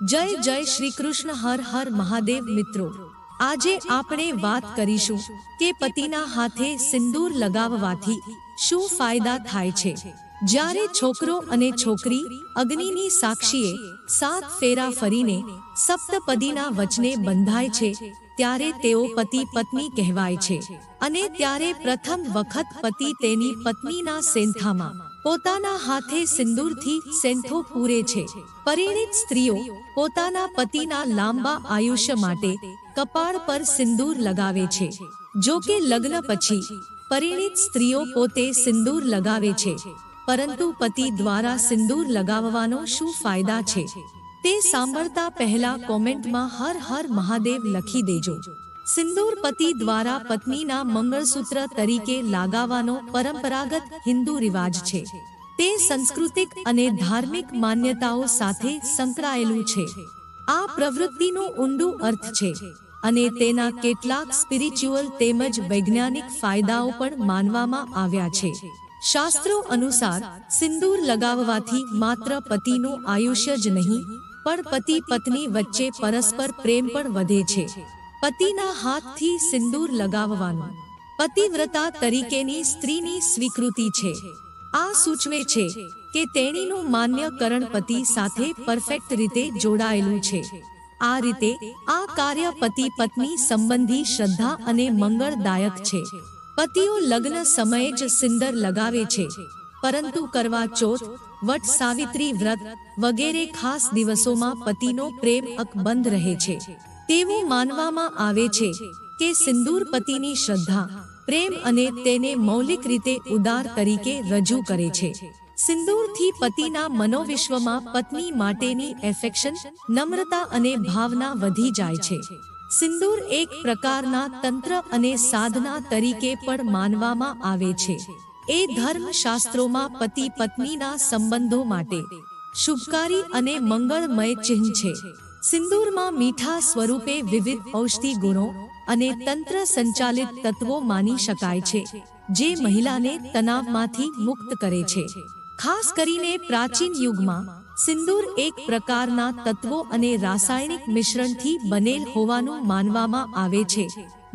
જય જય શ્રી કૃષ્ણ હર હર મહાદેવ મિત્રો. આજે આપણે વાત કરીશું કે પતિના હાથે સિંદૂર લગાવવાથી શું ફાયદા થાય છે. જ્યારે છોકરો અને છોકરી અગ્નિની સાક્ષીએ સાત ફેરા ફરીને સપ્તપદીના વચને બંધાય છે, ત્યારે તેઓ પતિ પત્ની કહેવાય છે. અને ત્યારે પ્રથમ વખત પતિ તેની પત્નીના સેંથામાં પોતાના હાથે સિંદૂરથી સેંથો પૂરે છે. પરિણીત સ્ત્રીઓ પોતાના પતિના લાંબા આયુષ્ય માટે કપાળ પર સિંદૂર લગાવે છે. જો કે લગ્ન પછી પરિણિત સ્ત્રીઓ પોતે સિંદૂર લગાવે છે. પરંતુ પતિ દ્વારા સિંદૂર લગાવવાનો શું ફાયદા છે? તે સાંભળતા પહેલા કોમેન્ટમાં હર હર મહાદેવ લખી દેજો. સિંદૂર પતિ દ્વારા પત્નીના મંગળસૂત્ર તરીકે લાગાવાનો પરંપરાગત હિન્દુ રિવાજ છે. તે સાંસ્કૃતિક અને ધાર્મિક માન્યતાઓ સાથે સંકળાયેલું છે. આ પ્રવૃત્તિનો ઊંડું અર્થ છે અને તેના કેટલાક સ્પિરિચ્યુઅલ તેમજ વૈજ્ઞાનિક ફાયદાઓ પણ માનવામાં આવ્યા છે. શાસ્ત્રો અનુસાર, સિંદૂર લગાવવાથી માત્ર પતિનું આયુષ્ય જ નહીં, પણ પતિ પત્ની વચ્ચે પરસ્પર પ્રેમ પણ વધે છે. પતિના હાથથી સિંદૂર લગાવવાનું. પતિવ્રતા તરીકેની સ્ત્રીની સ્વીકૃતિ છે. આ સૂચવે છે કે તેણીનું માન્યકરણ પતિ સાથે પરફેક્ટ રીતે જોડાયેલું છે. આ રીતે આ કાર્ય પતિ પત્ની સંબંધી શ્રદ્ધા અને મંગળદાયક છે. પતિઓ લગ્ન સમયે જ સિંદર લગાવે છે. પરંતુ કરવા ચોથ, વટ સાવિત્રી વ્રત વગેરે ખાસ દિવસોમાં પતિનો પ્રેમ અકબંધ રહે છે. તેવું માનવામાં આવે છે કે સિંદૂર પતિની શ્રદ્ધા, પ્રેમ અને તેને મૌલિક રીતે ઉદાર તરીકે રજૂ કરે છે. સિંદૂરથી પતિના મનોવિશ્વમાં પત્ની માટેની એફેક્શન નમ્રતા અને ભાવના વધી જાય છે. સિંદૂર એક પ્રકારના તંત્ર અને સાધના તરીકે પણ માનવામાં આવે છે. એ ધર્મશાસ્ત્રોમાં પતિ પત્નીના સંબંધો માટે શુભકારી અને મંગળમય ચિહ્ન છે. સિંદૂરમાં મીઠા સ્વરૂપે વિવિધ ઔષધિ ગુણો અને તંત્ર સંચાલિત તત્વો માની શકાય છે, જે મહિલાને તણાવમાંથી મુક્ત કરે છે. ખાસ કરીને પ્રાચીન યુગમાં, સિંદૂર એક પ્રકારના તત્વો અને રાસાયણિક મિશ્રણથી બનેલ હોવાનું માનવામાં આવે છે,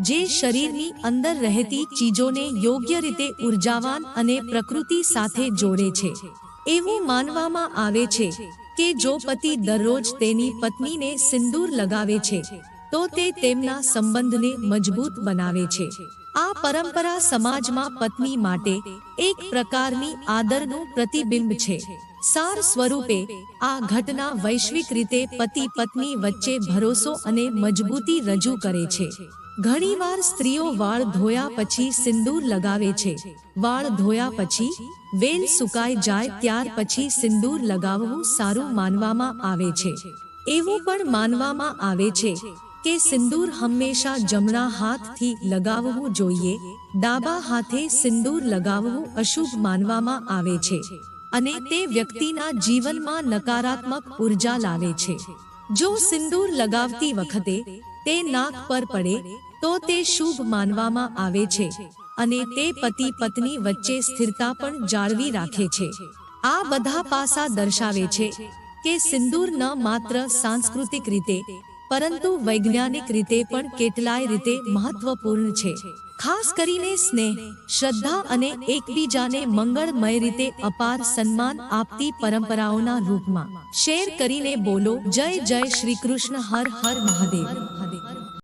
જે શરીરની અંદર રહેતી ચીજોને યોગ્ય રીતે ઉર્જાવાન અને પ્રકૃતિ સાથે જોડે છે. એવું માનવામાં આવે છે કે જો પતિ દરરોજ તેની પત્નીને સિંદૂર લગાવે છે. તો તે તેમના સંબંધને મજબૂત બનાવે છે. આ પરંપરા સમાજમાં પત્ની માટે એક પ્રકારની આદરનું પ્રતિબિંબ છે. સાર સ્વરૂપે, આ ઘટના વૈશ્વિક રીતે પતિ પત્ની વચ્ચે ભરોસો અને મજબૂતી રજૂ કરે છે. ઘણીવાર સ્ત્રીઓ વાળ ધોયા પછી સિંદૂર લગાવે છે. વાળ ધોયા પછી વેલ સુકાઈ જાય ત્યાર પછી સિંદૂર લગાવવું સારું માનવામાં આવે છે. એવું પણ માનવામાં આવે છે. કે સિંદૂર હંમેશા જમણા હાથથી લગાવવું જોઈએ, ડાબા હાથે સિંદૂર લગાવવું અશુભ માનવામાં આવે છે અને તે વ્યક્તિના જીવનમાં નકારાત્મક ઊર્જા લાવે છે. જો સિંદૂર લગાવતી વખતે તે નાક પર પડે, તો તે શુભ માનવામાં આવે છે અને તે પતિ પત્ની વચ્ચે સ્થિરતા પણ જાળવી રાખે છે. આ બધા પાસા દર્શાવે છે કે સિંદૂર ન માત્ર સાંસ્કૃતિક રીતે પરંતુ વૈજ્ઞાનિક રીતે પણ કેટલાય રીતે મહત્વપૂર્ણ છે. ખાસ કરીને સ્નેહ, શ્રદ્ધા અને એકબીજાને મંગળમય રીતે અપાર સન્માન આપતી પરંપરાઓના રૂપમાં. શેર કરીને બોલો, જય જય શ્રી કૃષ્ણ, હર હર મહાદેવ.